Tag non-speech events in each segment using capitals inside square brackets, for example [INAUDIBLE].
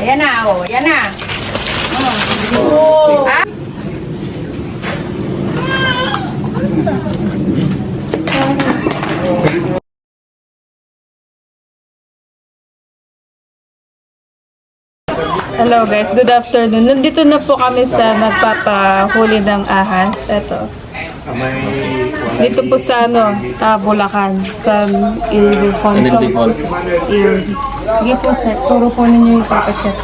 Ayan na, oh. Ayan na. Oh. Ah? Hello guys, good afternoon. Nandito na po kami sa nagpapahuli ng ahas. Ito. Dito po sa ano, ah, Bulacan, sa Ildefonso. Il- Sige po, sir. Turo po ninyo yung papacheck.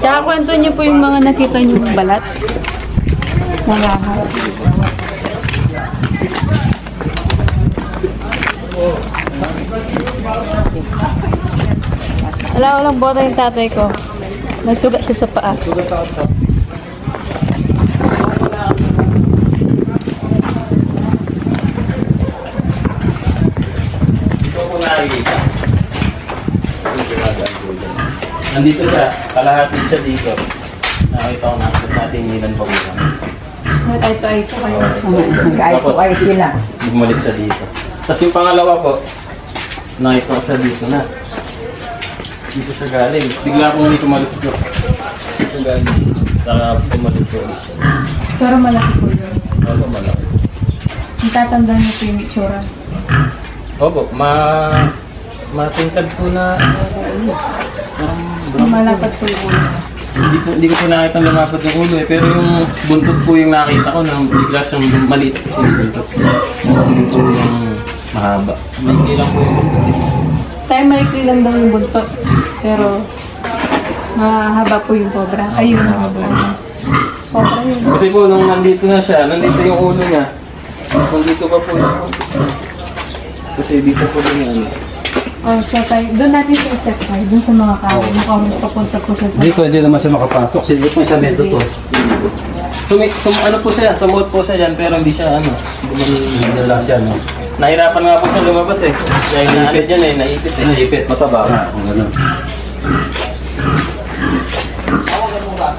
Tsaka kwento niyo po yung mga nakita niyo balat. Ng ahas. Wala, walang bota yung tatay ko. Nagsuga siya sa paa. Ito Nandito siya, kalahati siya dito. Nakita ko nakita natin ilan pa muna. Ay, ito, ito kayo. Ay, Tapos, ay sila. Bumalik siya dito. Tapos yung pangalawa po, nakita ko siya dito na. Dito siya galing. Bigla akong may tumalis ko. Dito galing. Saka pumalit ko ulit siya. Pero malaki po yun. Ano malaki. Itatandaan niyo po yung itsura. Opo, ma... Matingkad po na... ano, brown po. Po yung ulo. Hindi ko, hindi ko po nakita lumapat yung ulo eh. Pero yung buntot po yung nakita ko na bigla siyang maliit kasi yung buntot. Hindi po yung mahaba. Maiksi lang po yung buntot. Tayo malikli lang daw yung buntot. Pero, mahaba po yung cobra. Ay, yung cobra. Cobra yun. Kasi po nung nandito na siya, nandito yung ulo niya. Nandito pa po yung Kasi dito po yung ano. Oh, siya tayo. Doon natin siya step tayo. Doon sa mga kahoy. Mukhang papunta po siya sa... Hindi pwede naman siya makapasok. Sige po sa medo to. Sumi, sum, ano po siya, sumuot po siya dyan pero hindi siya ano. Hindi siya, no? Nahirapan nga po siya lumabas eh. Dahil na ano dyan eh, naipit eh. Naipit, mataba nga. Ganun. Ba?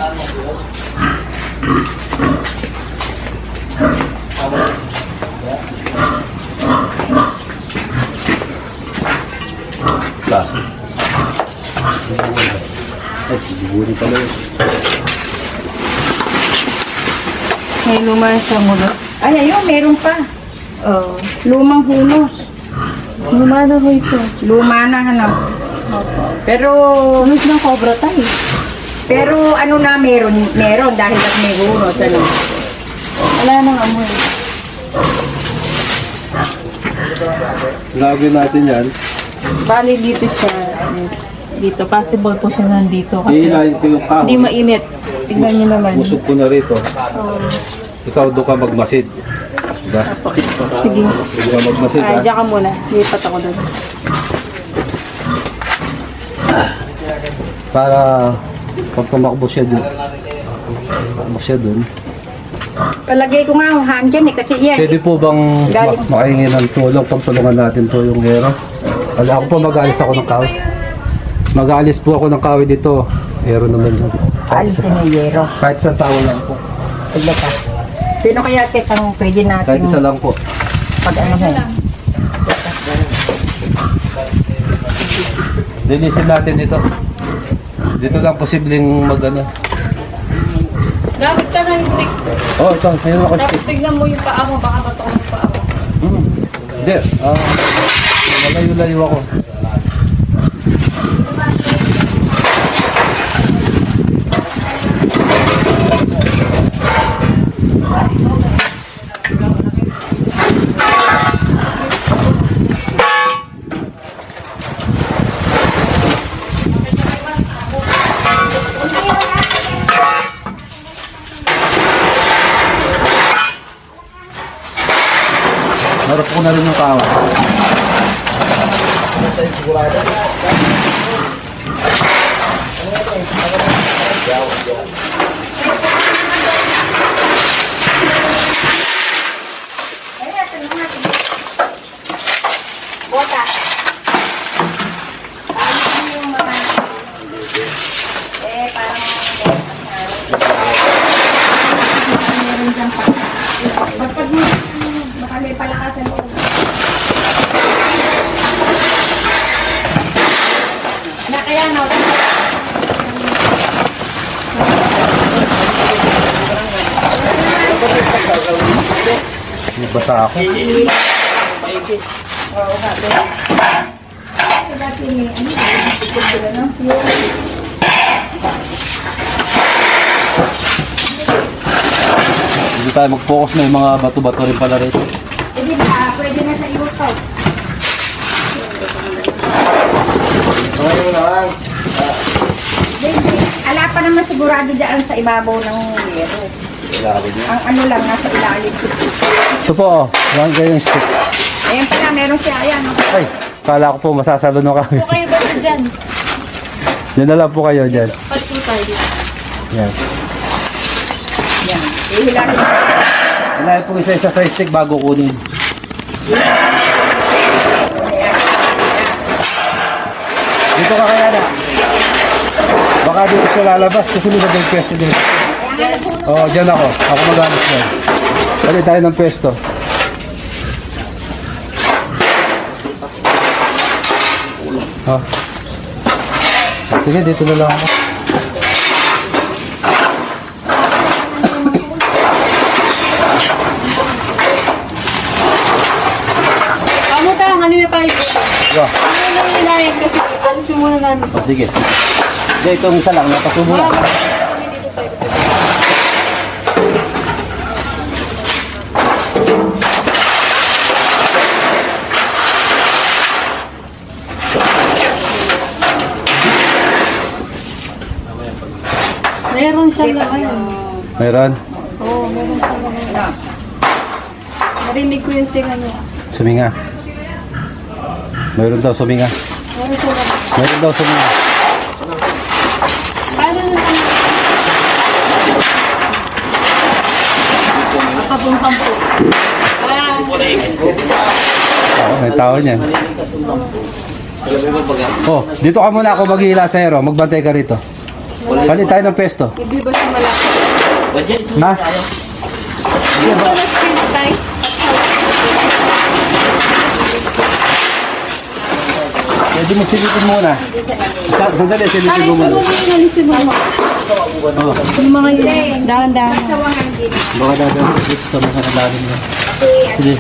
Siguro pala yun. May luma siya mula. Ay, ayun, meron pa. Oh. Lumang hunos. Luma na ho ito. Luma na, ano. Pero, Hunos ng cobra tayo. pero ano na meron, meron dahil at may hunos, ano. Wala nang amoy. Lagi natin yan. Bali dito siya. Dito. Possible po siya nandito. Kasi Iilayin ko yung hindi kahoy. mainit. Tingnan niyo naman. Busog ko na rito. Oh. Ikaw doon ka magmasid. Diba? Sige. Doon ka magmasid, Ay, ha? diyan ka muna. Lipat ako doon. Para pag tumakbo siya doon. Tumakbo siya doon. Palagay ko nga, uhan dyan eh, kasi yan. Pwede po bang Galing. ma- makahingi ng tulong pag tulungan natin to yung hero? Wala ako po mag-alis ako ng kahoy. Mag-alis po ako ng kahoy dito. Hero naman yun. Kahit, sa, ni Yero. kahit sa tao lang po. Tigla ka. Sino kaya tekang pwede natin Kahit isa lang po. pag ano mo? Linisin natin dito. Dito lang posibleng mag ano. Gamit ka ng stick. Oh, ito. Mayroon ako Tapos stick. tignan mo yung paa mo. Baka matuon yung paa mo. Hmm. Hindi. Ah, malayo-layo ako. Bota. Ano yung mga... Eh, parang... Meron dyan pa. Pagpag mo, baka may palakasan mo. Ano kaya ano. Basa ako. Dati may ano. Hindi tayo mag-focus na yung mga bato-bato rin pala rito. Hindi ba, pwede na sa iyo to. Hindi, ala pa naman sigurado dyan sa ibabaw ng yero. Ang ano lang, nasa ilalim. Ito po, oh. Yan kayo yung stick. Ayan pala, meron siya, ayan. Ay, kala ko po masasalo na kami. Po kayo ba dyan? Diyan na lang po kayo dyan. Pati po tayo dito. Yan. Yan. Ihilahin mo. Kailangan po isa-isa sa stick bago kunin. Dito ka kaya na. Baka dito siya lalabas kasi may naging pwesto din. Oh, dyan ako. Ako mag-alas dyan. Pali tayo ng pwesto. Ha? Sige, dito na lang ako. Amo tayo, ano yung? Go. Ano na nilayan kasi alisin muna namin. Oh, sige. Hindi, itong isa lang. Napasubo lang. Siyang laman. Mayroon. Oo, meron siyang laman. Narinig ko yung sing ano. Suminga. Mayroon daw suminga. Meron siyang laman. Mayroon daw suminga. Paano na ano? Nakabuntang po. Ah, Oo, may tao niyan. Oh, dito ka muna ako maghihila sa hero. Magbantay ka rito. Palit tayo ng pesto. hindi ba siya malaki? Pala screen tayo. Pwede mo silipin muna. Sa sandali, silipin mo muna. Ano yung inalisin mo? Oh, Yung mga yun. Dahan-dahan. baka dadaan dito sa mga lalim niya. Sige,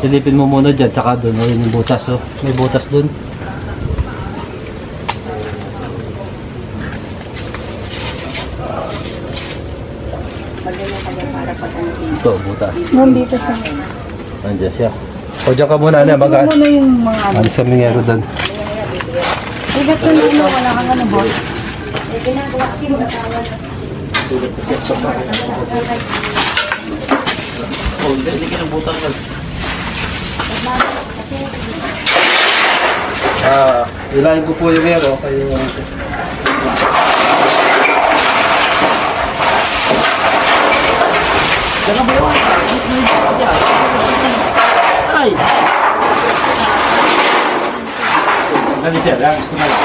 silipin mo muna dyan, tsaka doon. Oh, yun yung butas. Oh. May butas doon. Ito, butas. Nandito siya. Nandiyan siya. O, dyan ka muna na. Mag Ano muna yung mga ano? Ano sa mingero doon? Ugat ko na wala kang ano boss. Ah, ilahin ko po yung hero. Kayo Ay! Dali siya, lang. Gusto na lang.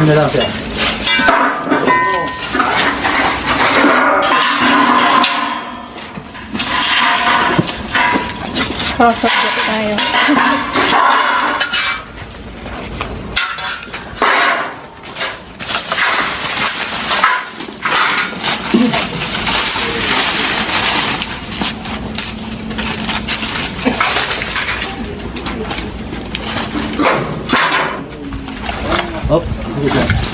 Ano na lang siya? Sige siya. Oh,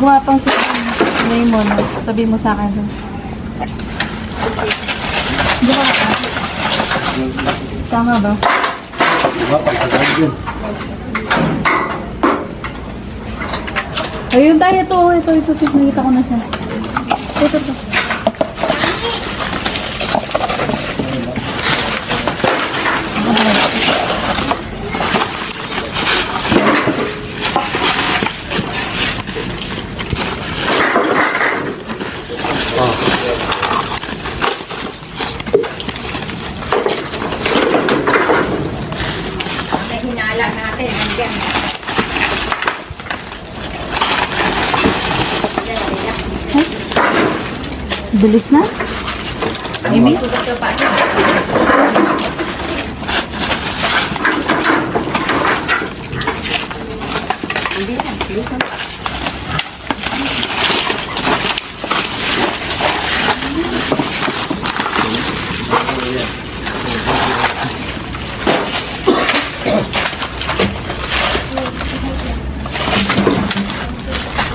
gumapang si May mo, no? sabi mo sa akin. Ka? Tama ba? Ayun tayo, ito, ito, ito, ito, nakita ko na siya. Ito, ito. May hinala natin. Nandiyan. Bilis na? Amy? Pa. Hindi na. Bilis na.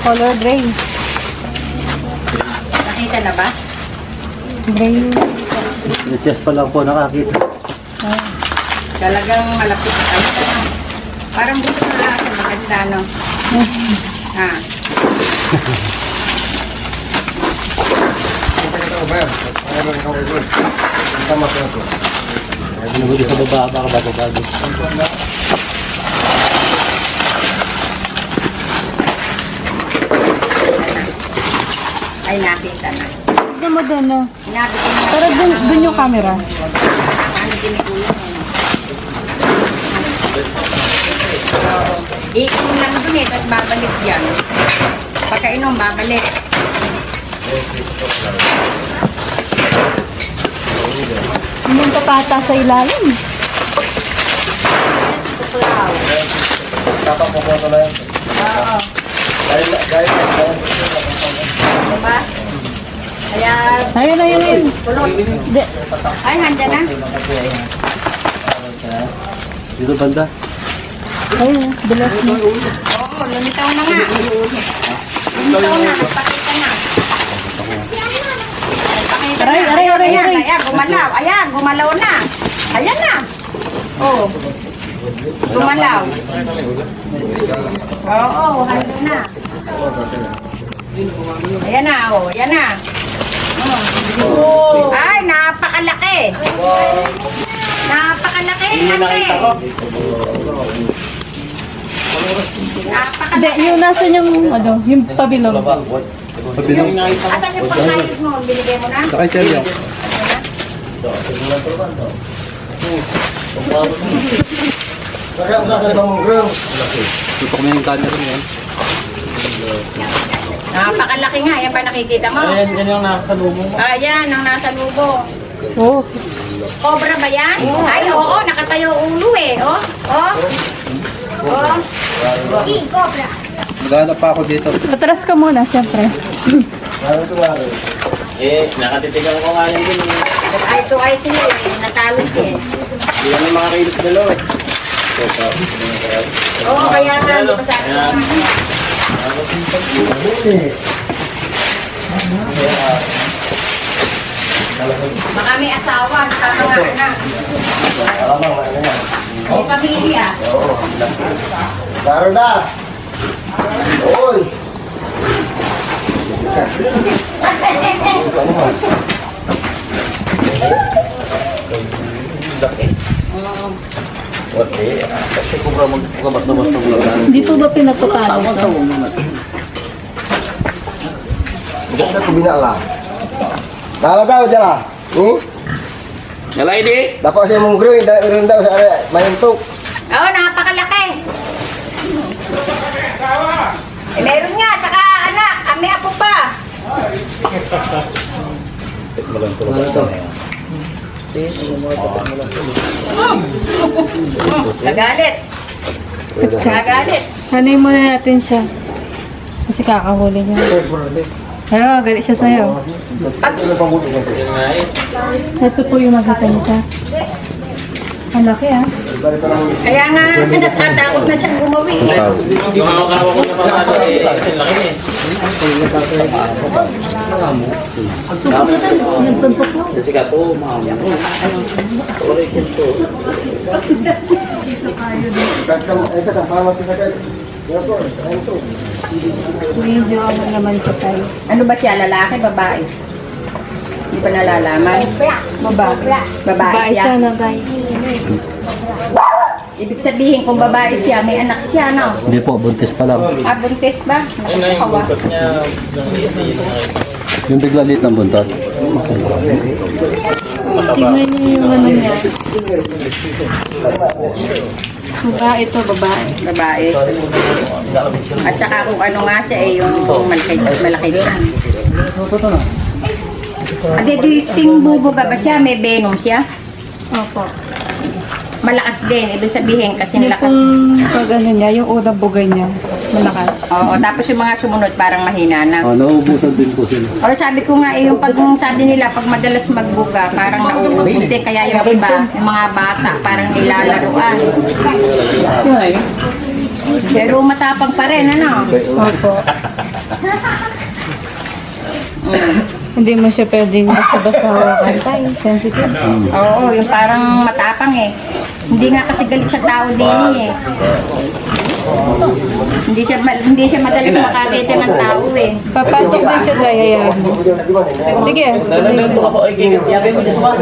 Color gray. Nakita na ba? Gray. Yes, pa lang po nakakita. Talagang malapit na sa Parang gusto na natin maganda, no? ha? Nabuti sa baba, baka bago-bago. Ay, nakita na. Tignan mo doon, no? Sinabi ko na. Pero dun, dun yung camera. Paano tinutulong mo? Iinom lang dun eh, tapos babalik yan. Pagkainom, babalik. Yung papata sa ilalim. Tuklaw. Oo. Diba? Kaya, Ayun, ayun, ayun. kulot. Di, Ay, handa na. Dito banda. ayun, bilis na. Oo, lumitaw na nga. Lumitaw na, nagpakita na. Aray, na. aray, aray, Ayan, aray. Ayan, gumalaw. Ayan, gumalaw na. Ayan na. Oh. Gumalaw. Oo, handa na. Ayan na, oh. Ayan na. Oh. Ay, napakalaki. Napakalaki. Ate. Hindi, Napakalaki. yung nasa yung, ano, yung pabilog. Yung, asan yung pangkayod mo? Binigay mo na? Sakay siya yan. Tutok mo yung camera niyan. Napakalaki nga. Yan pa nakikita mo? Ayan, yan yung nakasalubong mo. Ayan, ang nasa lubo. Oo. Cobra ba yan? Ay, oo, nakatayo ulo eh. Oh, oh. Oh. King cobra. Maghanap pa ako dito. Atras ka muna, syempre. Eh, nakatitigan ko nga yan din. eh. Ay, to ay sila eh. Natalo siya eh. Hindi kami makakailos dalawa eh. Oo, kaya nga, hindi pa sa akin. Baka may asawa, nakakanga na. May pamilya. Laro na. Oy. [LAUGHS] Hindi po ba pinatutalo ito? Sa kubina lah. Laro daw dyan lah. Hmm? Nalay di? Dapat siya mong green. Rin daw sa area. Mayuntok. Oo, napakalaki. Eh, meron nga, tsaka anak, kami ako pa. Nagalit. Nagalit. Hanay muna natin siya. Kasi kakahuli niya. Pero galit siya sa'yo. Ito po yung makita niya. Ang laki ah. Kaya nga, natatakot na siyang gumawi. eh. Yung hawak-hawak ko na pamalo eh. Kasi laki eh. Nagtumpok mo. Kasi ka po. Pamas ka kayo. Medyo ano naman siya tayo. Ano ba siya, lalaki, babae? Hindi pa nalalaman. Babae. Babae Babae siya. siya na guys. Ibig sabihin, kung babae siya, may anak siya, no? Hindi po, buntis pa lang. Ah, buntis ba? Nakakawa. Yung bigla liit ng buntot. Tingnan niyo yung ano niya. Babae ito, babae. Babae. At saka kung ano nga siya, eh, yung malaki, malaki din. Ate, ting bubo ba ba siya? May venom siya? Opo. Malakas din. Ibig sabihin, kasi Yung nilakas. kung pag ano niya, yung unang bugay niya, malakas. Oo, tapos yung mga sumunod parang mahina na. Ah, nauubusan din po sila. O sabi ko nga, eh, yung pag yung sabi nila, pag madalas magbuga, parang nauubos din. Kaya yung iba, yung mga bata, parang nilalaruan. Pero matapang pa rin, ano? Opo. Mm. Hindi mo siya pwedeng basta-basta hawakan tayo. Sensitive. Oo, yung parang matapang eh. Hindi nga kasi galit sa tao din eh. Hindi siya ma- hindi siya madalas makakita ng tao eh. Papasok din siya tayo, mo. Sige. Nalulunto ka po. Ay, gigit. Yabi mo dyan sa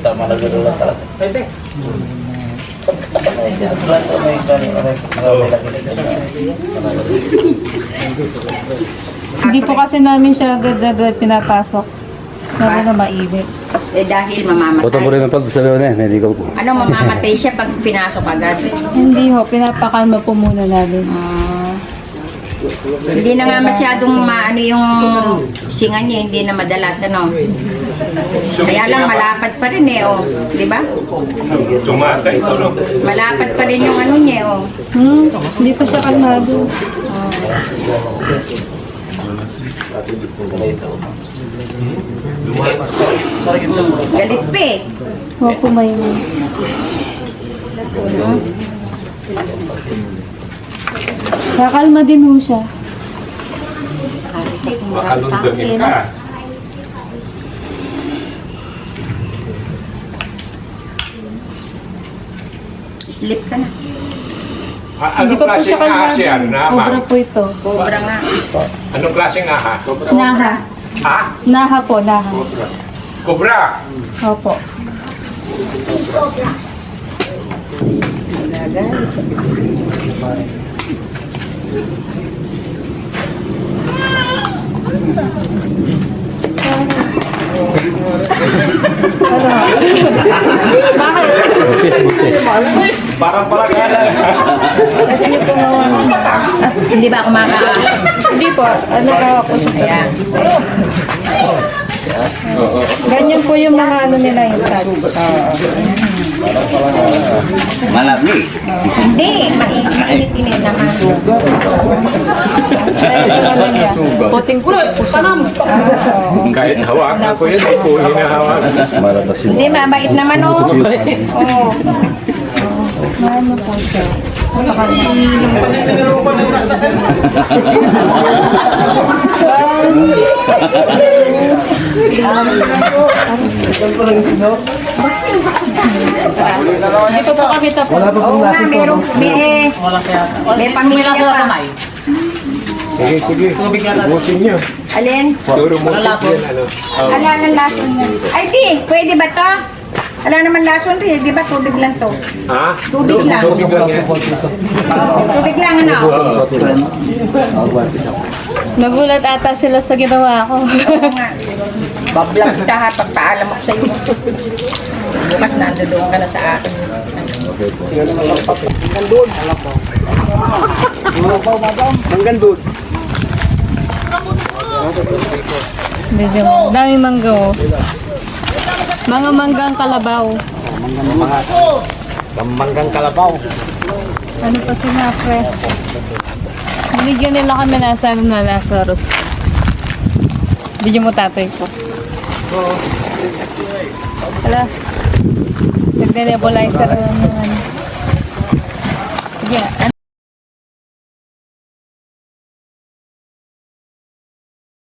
Tama na gano'n lang talaga. Hindi po kasi namin siya agad-agad pinapasok. Lalo na mainit. Eh dahil mamamatay. Buto mo rin ang pagsasabi na eh, naligaw po. Ano mamamatay siya pag pinasok agad? Hindi ho, pinapakalma po muna namin. Ah, hindi na nga masyadong maano yung singa niya, hindi na madalas ano. Kaya lang malapad pa rin eh, oh. Di ba? Tumatay ko, no? Malapad pa rin yung ano niya, oh. Hmm, hindi pa siya kalmado. Galit pa eh. Huwag pumayin. Kakalma din ho siya. Makalundangin ka. Sleep ka na. A- Hindi Anong pa po siya klaseng ahas kalmado. yan? Cobra po ito. Cobra nga. Anong klaseng ahas? Naha. Ha? Naha po, naha. Cobra? Opo. Parang palagala. Hindi ba ako maka... Hindi po. Ano ka po siya? Ayan. Ganyan po yung mga ano nila yung touch. Malamig. Hindi, naman. Sa ano niya. Puting-puting po siya. Kahit hawakan ko yun, hindi ko hinahawakan. Hindi, mabait naman oh. Oo. Ano po siya? Dito po kami tapos. Wala pa pong to. meron, may, may pamilya pa. Sige, sige. Ubusin niyo. Alin? Siguro mo ano. Ala ng lason niya. Ay di, pwede ba to? Ala naman lason rin, di ba tubig lang to? Ha? Tubig lang. Tubig lang yan. Tubig lang ano? Nagulat ata sila sa ginawa ko. Oo nga. Bablang kita ha, pagpaalam ako sa'yo. Bukas nando doon ka na sa akin. Medyo dami mangga oh. Mga manggang kalabaw. Manggang kalabaw. Ano pa sinapre? Binigyan nila kami na sa ano na Lazarus. Bigyan mo tatay ko. Hala. Nagde-nebulizer na ano. Sige,